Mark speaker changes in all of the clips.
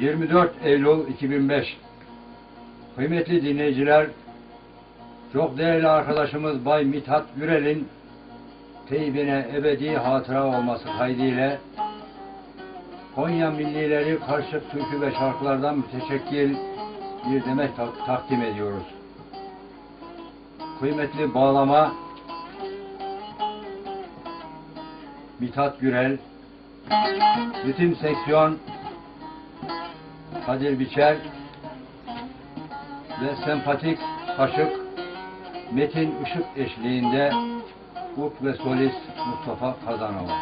Speaker 1: 24 Eylül 2005 Kıymetli dinleyiciler, çok değerli arkadaşımız Bay Mithat Gürel'in teybine ebedi hatıra olması kaydıyla Konya millileri karışık türkü ve şarkılardan müteşekkil bir demet tak- takdim ediyoruz. Kıymetli bağlama Mithat Gürel, ritim seksiyon Kadir Biçer ve sempatik kaşık Metin Işık eşliğinde Ut ve solist Mustafa Kazanova.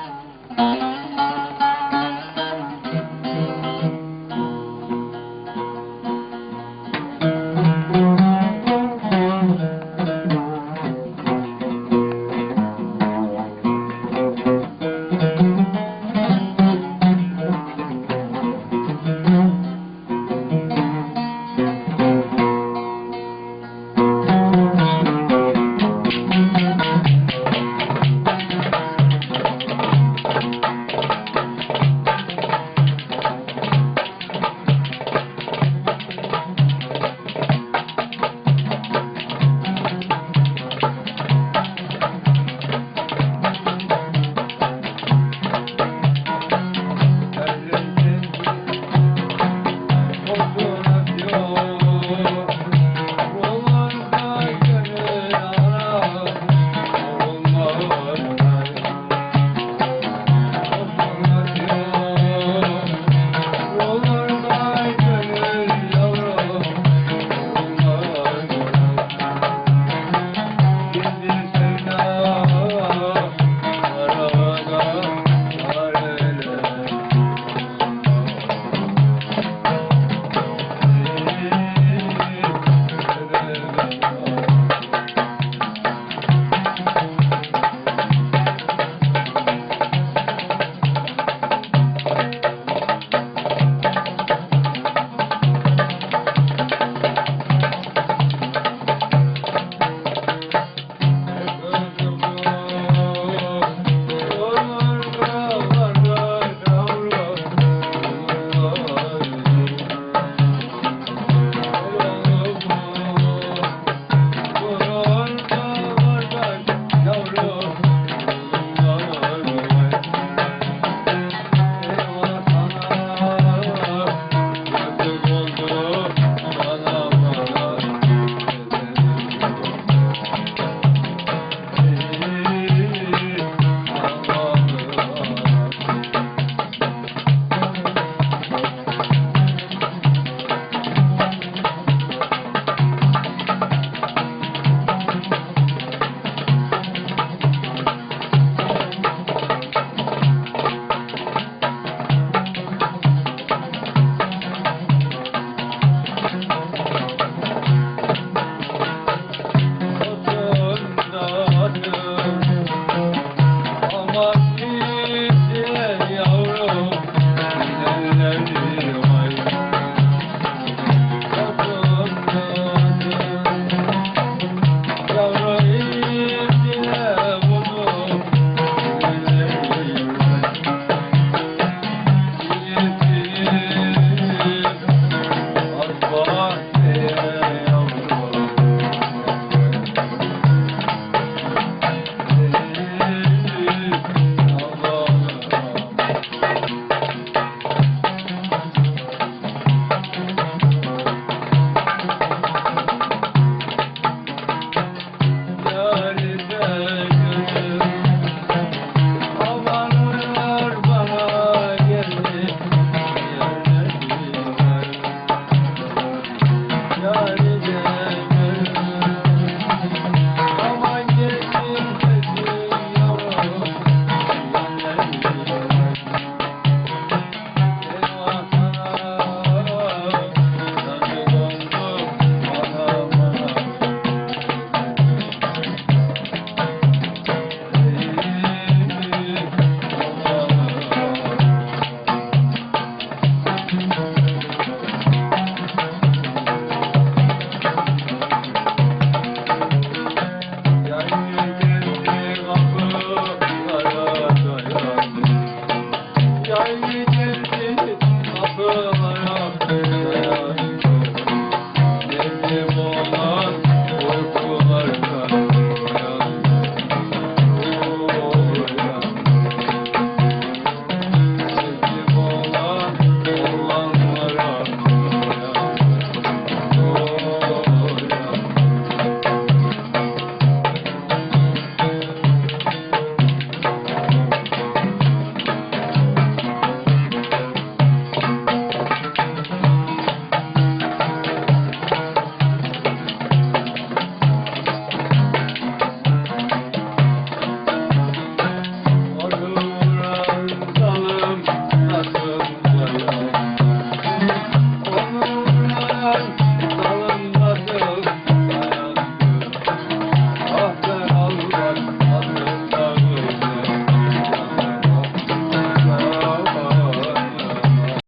Speaker 1: Are you?